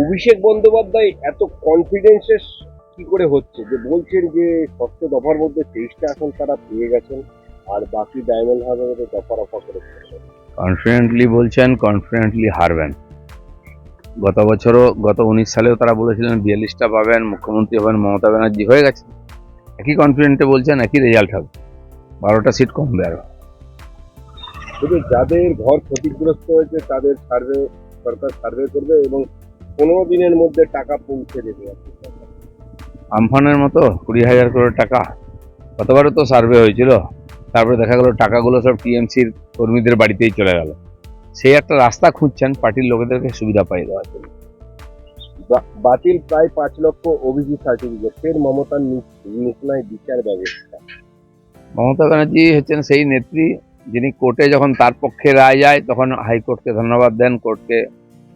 অভিষেক বন্দ্যোপাধ্যায় এত কনফিডেন্সের কি করে হচ্ছে? যে বলছেন যে ষষ্ঠ দফার মধ্যে তেইশটা আসন তারা পেয়ে গেছেন আর বাকি ডায়মন্ড হারবারে দফা রফা করে কনফিডেন্টলি বলছেন কনফিডেন্টলি হারবেন। গত বছরও গত উনিশ সালেও তারা বলেছিলেন বিয়াল্লিশটা পাবেন মুখ্যমন্ত্রী হবেন মমতা ব্যানার্জি হয়ে গেছে। একই কনফিডেন্টে বলছেন একই রেজাল্ট হবে। বারোটা সিট কমবে আরও শুধু যাদের ঘর ক্ষতিগ্রস্ত হয়েছে তাদের সার্ভে সরকার সার্ভে করবে এবং পনেরো দিনের মধ্যে টাকা পৌঁছে দেবে। আমফানের মতো কুড়ি হাজার কোটি টাকা। গতবারও তো সার্ভে হয়েছিল তারপরে দেখা গেল টাকাগুলো সব টিএমসির কর্মীদের বাড়িতেই চলে গেল। সেই একটা রাস্তা খুঁজছেন পার্টির লোকেদেরকে সুবিধা পাই দেওয়ার জন্য। বাতিল প্রায় পাঁচ লক্ষ অভিজিৎ সার্টিফিকেট ফের মমতার নিচনায় বিচার ব্যবস্থা। মমতা ব্যানার্জি হচ্ছেন সেই নেত্রী যিনি কোর্টে যখন তার পক্ষে রায় যায় তখন হাইকোর্টকে ধন্যবাদ দেন কোর্টকে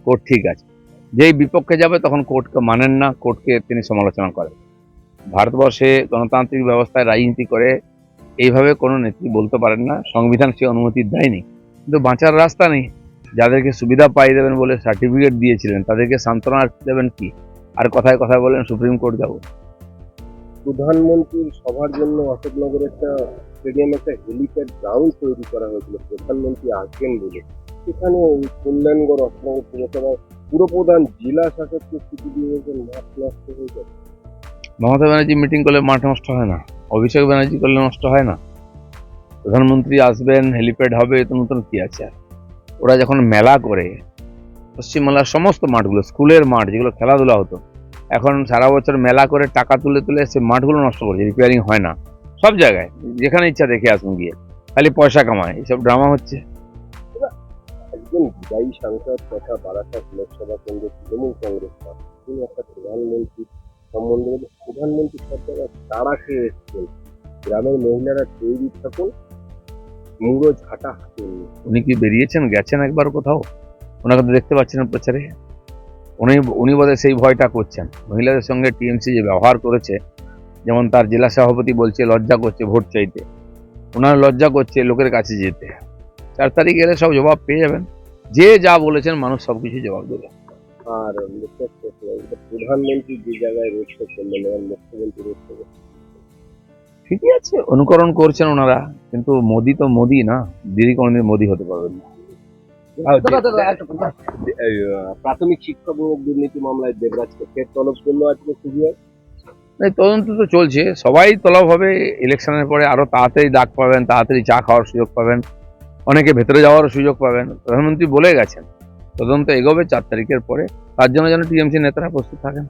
কোর্ট ঠিক আছে। যেই বিপক্ষে যাবে তখন কোর্টকে মানেন না, কোর্টকে তিনি সমালোচনা করেন। ভারতবর্ষে গণতান্ত্রিক ব্যবস্থায় রাজনীতি করে এইভাবে কোনো নেত্রী বলতে পারেন না, সংবিধান সে অনুমতি দেয়নি। কিন্তু বাঁচার রাস্তা নেই। যাদেরকে সুবিধা পাই দেবেন বলে সার্টিফিকেট দিয়েছিলেন, তাদেরকে সান্ত্বনা দেবেন কি? আর কথায় কথায় বলেন, সুপ্রিম কোর্ট যাব। প্রধানমন্ত্রীর সভার জন্য অশোকনগরে একটা স্টেডিয়ামে একটা হেলিপ্যাড গ্রাউন্ড তৈরি করা হয়েছিল। প্রধানমন্ত্রী আসবেন বলে। সেখানে কল্যাণগড় অশোকনগর পুরসভার পুরপ্রধান জেলা শাসককে চিঠি দিয়ে গেছেন মাঠ নষ্ট হয়ে যাবে। মমতা ব্যানার্জি মিটিং করলে মাঠ নষ্ট হয় না? অভিষেক ব্যানার্জি করলে নষ্ট হয় না? প্রধানমন্ত্রী আসবেন হেলিপ্যাড হবে এত নতুন কি আছে ওরা যখন মেলা করে, পশ্চিমবাংলার সমস্ত মাঠগুলো, স্কুলের মাঠ, যেগুলো খেলাধুলা হতো, এখন সারা বছর মেলা করে টাকা তুলে তুলে সে মাঠগুলো নষ্ট করছে রিপেয়ারিং হয় না। সব জায়গায়, যেখানে ইচ্ছা দেখে আসুন গিয়ে। খালি পয়সা কামায় এইসব ড্রামা হচ্ছে। একজন বিদায়ী সাংসদ তথা বারাসাত লোকসভা কেন্দ্রের তৃণমূল কংগ্রেস প্রার্থী, একটা প্রধানমন্ত্রী সম্বন্ধে প্রধানমন্ত্রী সব জায়গায় তারা খেয়ে এসছেন। গ্রামের মহিলারা তৈরি থাকুন মুড়ো ঝাঁটা হাতে উনি কি বেরিয়েছেন? গেছেন একবার কোথাও? ওনাকে তো দেখতে পাচ্ছেন প্রচারে। উনি উনি বোধহয় সেই ভয়টা করছেন। মহিলাদের সঙ্গে টিএমসি যে ব্যবহার করেছে যেমন তার জেলা সভাপতি বলছে লজ্জা করছে ভোট চাইতে। ওনার লজ্জা করছে লোকের কাছে যেতে। চার তারিখ এলে সব জবাব পেয়ে যাবেন। যে যা বলেছেন মানুষ সব কিছু জবাব দেবে। আর প্রধানমন্ত্রী যে জায়গায় রোড শো করলেন মুখ্যমন্ত্রী রোড শো ঠিকই আছে অনুকরণ করছেন ওনারা কিন্তু মোদি তো মোদি না দিদি কোনোদিন মোদি হতে পারবেন না। প্রাথমিক শিক্ষক নিয়োগ দুর্নীতি মামলায় দেবরাজকে ফের তলব করল আজকে সিবিআই তদন্ত তো চলছে সবাই তলব হবে ইলেকশনের পরে আরও তাড়াতাড়ি ডাক পাবেন তাড়াতাড়ি চা খাওয়ার সুযোগ পাবেন। অনেকে ভেতরে যাওয়ারও সুযোগ পাবেন। প্রধানমন্ত্রী বলে গেছেন, তদন্ত এগোবে চার তারিখের পরে। তার জন্য যেন টিএমসি নেতারা প্রস্তুত থাকেন।